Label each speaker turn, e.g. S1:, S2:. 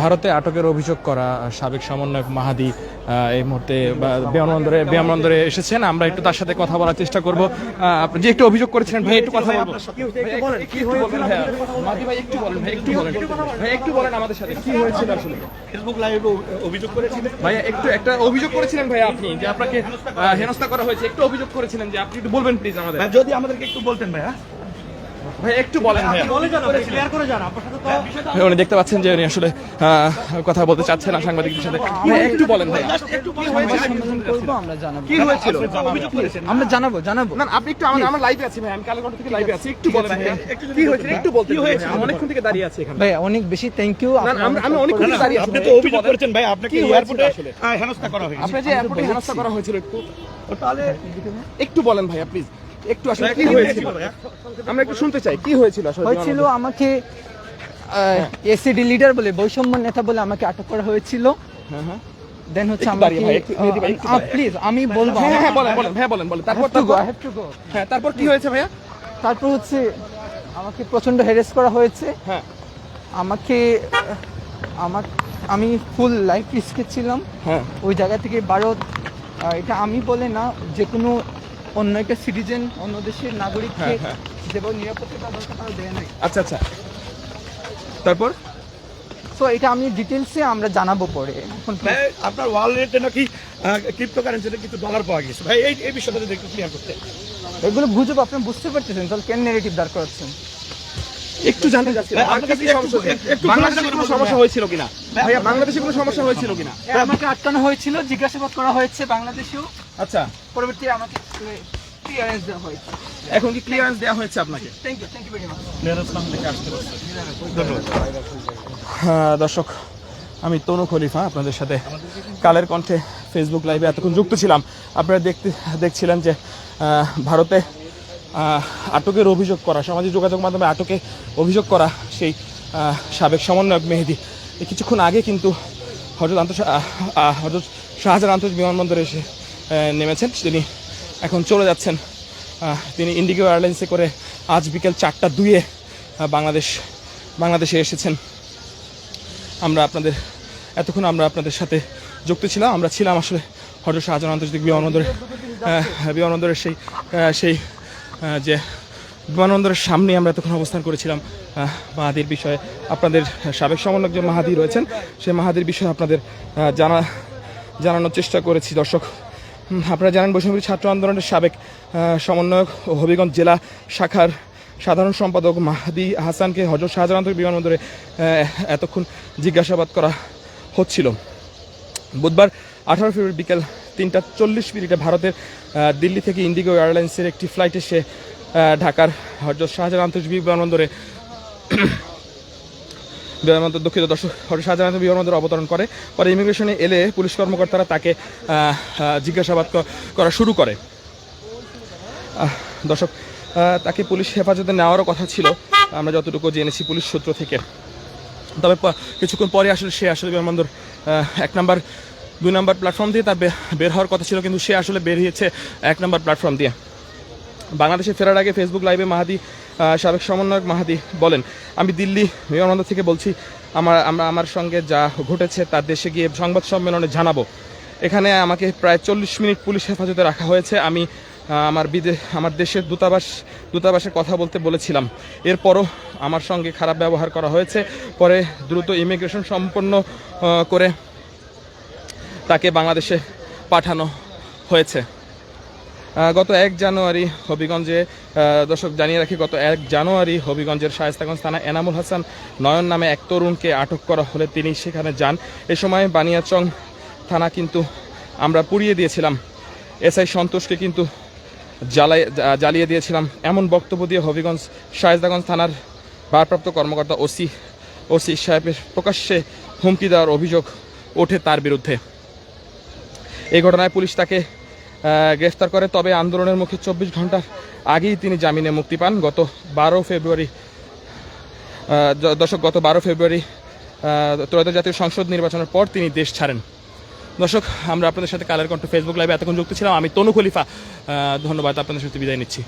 S1: ভারতে আটকের অভিযোগ করা সাবেক সমন্বয়ক মাহাদি এই মুহূর্তে বিমানবন্দরে বিমানবন্দরে এসেছেন। আমরা একটু তার সাথে কথা বলার চেষ্টা করব। আপনি যে একটু অভিযোগ করেছিলেন ভাই একটু কথা বলব ভাই, একটু। মাহাদি ভাই বলেন ভাই একটু বলেন। ভাই একটু বলেন আমাদের সাথে। কি হয়েছিল আসলে?
S2: ফেসবুক লাইভে অভিযোগ করেছিলেন?
S1: ভাইয়া একটু একটা অভিযোগ করেছিলেন ভাইয়া আপনি যে আপনাকে হেনস্থা করা হয়েছে। একটু অভিযোগ করেছিলেন যে আপনি একটু বলবেন প্লিজ আমাদের।
S2: যদি আমাদেরকে একটু বলতেন ভাইয়া।
S1: ভাই একটু বলেন ভাইয়া।
S2: বলে যান ক্লিয়ার করে যান আপনার সাথে তো
S1: উনি দেখতে পাচ্ছেন যে উনি আসলে কথা বলতে চাচ্ছেন না সাংবাদিকদের সাথে। একটু বলেন ভাই
S2: কি হয়েছিল?
S3: আমরা জানাব।
S1: কি হয়েছিল?
S2: অভিযোগ করেছেন।
S3: আমরা জানাব জানাব।
S1: না আপনি একটু আমার আমার লাইভে আছি ভাই আমি কালেগঞ্জ থেকে লাইভে আছি। একটু বলেন ভাই কি হয়েছিল? একটু বলতে
S2: কি হয়েছিল?
S1: আমি অনেকক্ষণ থেকে দাঁড়িয়ে আছি এখানে।
S3: ভাই অনেক বেশি থ্যাংক ইউ
S1: আমি অনেকক্ষণ থেকে দাঁড়িয়ে আছি।
S2: আপনি তো
S1: একটু
S2: অভিযোগ
S1: বলেন।
S2: করেছেন ভাই আপনাকে এয়ারপোর্টে? হেনস্থা করা হয়েছে।
S1: আপনি যে এয়ারপোর্টে হেনস্থা করা হয়েছিল একটু
S2: তাহলে
S1: একটু বলেন ভাইয়া প্লিজ একটু আসলে কি হয়েছিল? আমরা একটু শুনতে চাই কি হয়েছিল আসলে
S3: হয়েছিল আমাকে এসিডি লিডার বলে বৈষম্য নেতা বলে আমাকে আটক করা হয়েছিল।
S1: হ্যাঁ হ্যাঁ।
S3: দেন হচ্ছে আমাকে। প্লিজ আমি বলব।
S1: হ্যাঁ হ্যাঁ বলেন বলেন ভাইয়া বলেন বলেন। তারপর হ্যাঁ তারপর কি হয়েছে ভাইয়া?
S3: তারপর হচ্ছে আমাকে প্রচণ্ড হ্যারেস করা হয়েছে।
S1: হ্যাঁ।
S3: আমাকে আমার আমি ফুল লাইফ রিস্কে ছিলাম।
S1: হ্যাঁ।
S3: ওই জায়গা থেকে ভারত আহ, এটা আমি বলে না যে কোনো অন্য একটা সিটিজেন অন্য দেশের নাগরিককে
S1: হ্যাঁ, হ্যাঁ।
S3: যেভাবে নিরাপত্তা দরকার তারা দেয় নাই।
S1: আচ্ছা আচ্ছা। তারপর?
S3: সো এটা আমি ডিটেলসে আমরা জানাব পরে।
S2: আপনার ওয়ালেটে নাকি ক্রিপ্টোকারেন্সিতে কিছু ডলার পাওয়া গেছে। ভাই এই এই বিষয়টা যদি একটু ক্লিয়ার করতে।
S3: এগুলো গুজব আপনি বুঝতে পারতেছেন তাহলে কেন নেগেটিভ দাঁড় করাচ্ছেন?
S1: একটু জানতে চাচ্ছি বাংলাদেশে কোনো সমস্যা। হয়েছিল কিনা? ভাইয়া বাংলাদেশে কোনো সমস্যা হয়েছিল কিনা?
S3: আমাকে আটকানো হয়েছিল জিজ্ঞাসাবাদ করা হয়েছে বাংলাদেশেও।
S1: আচ্ছা।
S3: পরবর্তী আমাকে ক্লিয়ারেন্স দেওয়া হয়েছে।
S1: এখন কি ক্লিয়ারেন্স দেওয়া হয়েছে আপনাকে?
S3: Thank you thank you very much
S1: হ্যাঁ, দর্শক আমি তনু খলিফা আপনাদের সাথে কালের কণ্ঠে ফেসবুক লাইভে এতক্ষণ যুক্ত ছিলাম। আপনারা দেখতে দেখছিলেন যে ভারতে আটকের অভিযোগ করা সামাজিক যোগাযোগ মাধ্যমে আটকে অভিযোগ করা সেই সাবেক সমন্বয়ক মেহেদি। কিছুক্ষণ আগে কিন্তু হজরত আন্তর্জ হজরত শাহজাহান আন্তর্জাতিক বিমানবন্দরে এসে নেমেছেন। তিনি এখন চলে যাচ্ছেন। তিনি ইন্ডিগো এয়ারলাইন্সে করে আজ বিকেল চারটা দুয়ে বাংলাদেশ বাংলাদেশে এসেছেন। আমরা আপনাদের এতক্ষণ আমরা আপনাদের সাথে যুক্ত ছিলাম। আমরা ছিলাম আসলে হজরত শাহজাহান আন্তর্জাতিক বিমানবন্দরে। আহ, বিমানবন্দরের সেই সেই যে বিমানবন্দরের সামনে আমরা এতক্ষণ অবস্থান করেছিলাম। মাহাদির বিষয়ে আপনাদের সাবেক সমন্বয়ক যে মাহাদি রয়েছেন সেই মাহাদির বিষয়ে আপনাদের জানা জানানোর চেষ্টা করেছি। দর্শক আপনারা জানেন বৈষম্য ছাত্র আন্দোলনের সাবেক সমন্বয়ক হবিগঞ্জ জেলা শাখার সাধারণ সম্পাদক মাহাদি হাসানকে হজরত শাহজাহান বিমানবন্দরে এতক্ষণ জিজ্ঞাসাবাদ করা হচ্ছিল। বুধবার আঠারো ফেব্রুয়ারি বিকেল তিনটা চল্লিশ মিনিটে ভারতের দিল্লি থেকে ইন্ডিগো এয়ারলাইন্সের একটি ফ্লাইটে সে ঢাকার হজরত শাহজাহান আন্তর্জাতিক বিমানবন্দরে বিমানবন্দর দক্ষিণ দর্শক শাহজাহান বিমানবন্দরে অবতরণ করে। পরে ইমিগ্রেশনে এলে পুলিশ কর্মকর্তারা তাকে জিজ্ঞাসাবাদ করা শুরু করে। দর্শক তাকে পুলিশ হেফাজতে নেওয়ারও কথা ছিল। আমরা যতটুকু জেনেছি পুলিশ সূত্র থেকে। তবে কিছুক্ষণ পরে আসলে সে আসলে বিমানবন্দর এক নাম্বার দুই নাম্বার প্ল্যাটফর্ম দিয়ে তার বের হওয়ার কথা ছিল, কিন্তু সে আসলে বেরিয়েছে এক নাম্বার প্ল্যাটফর্ম দিয়ে। বাংলাদেশে ফেরার আগে ফেসবুক লাইভে মাহাদি সাবেক সমন্বয়ক মাহাদি বলেন, আমি দিল্লি বিমানবন্দর থেকে বলছি, আমার, আমরা, আমার সঙ্গে যা ঘটেছে তার দেশে গিয়ে সংবাদ সম্মেলনে জানাব। এখানে আমাকে প্রায় চল্লিশ মিনিট পুলিশ হেফাজতে রাখা হয়েছে। আমি আমার বিদেশ আমার দেশের দূতাবাস, দূতাবাসে কথা বলতে বলেছিলাম। এরপরও আমার সঙ্গে খারাপ ব্যবহার করা হয়েছে। পরে দ্রুত ইমিগ্রেশন সম্পন্ন করে তাকে বাংলাদেশে পাঠানো হয়েছে। গত এক জানুয়ারি হবিগঞ্জে দর্শক জানিয়ে রাখি, গত এক জানুয়ারি হবিগঞ্জের শায়স্তাগঞ্জ থানা এনামুল হাসান নয়ন নামে এক তরুণকে আটক করা হলে তিনি সেখানে যান। এ সময় বানিয়াচং থানা কিন্তু আমরা পুড়িয়ে দিয়েছিলাম। এসআই সন্তোষকে কিন্তু জ্বালাই জ্বালিয়ে দিয়েছিলাম। এমন বক্তব্য দিয়ে হবিগঞ্জ শায়স্তাগঞ্জ থানার ভারপ্রাপ্ত কর্মকর্তা ওসি ওসি সাহেবের প্রকাশ্যে হুমকি দেওয়ার অভিযোগ ওঠে তার বিরুদ্ধে। এই ঘটনায় পুলিশ তাকে গ্রেফতার করে, তবে আন্দোলনের মুখে চব্বিশ ঘণ্টার আগেই তিনি জামিনে মুক্তি পান। গত বারো ফেব্রুয়ারি দর্শক, গত বারো ফেব্রুয়ারি ত্রয়োদশ জাতীয় সংসদ নির্বাচনের পর তিনি দেশ ছাড়েন। দর্শক, আমরা আপনাদের সাথে কালের কণ্ঠ ফেসবুক লাইভে এতক্ষণ যুক্ত ছিলাম। আমি তনু খলিফা। ধন্যবাদ, আপনাদের সাথে বিদায় নিচ্ছি।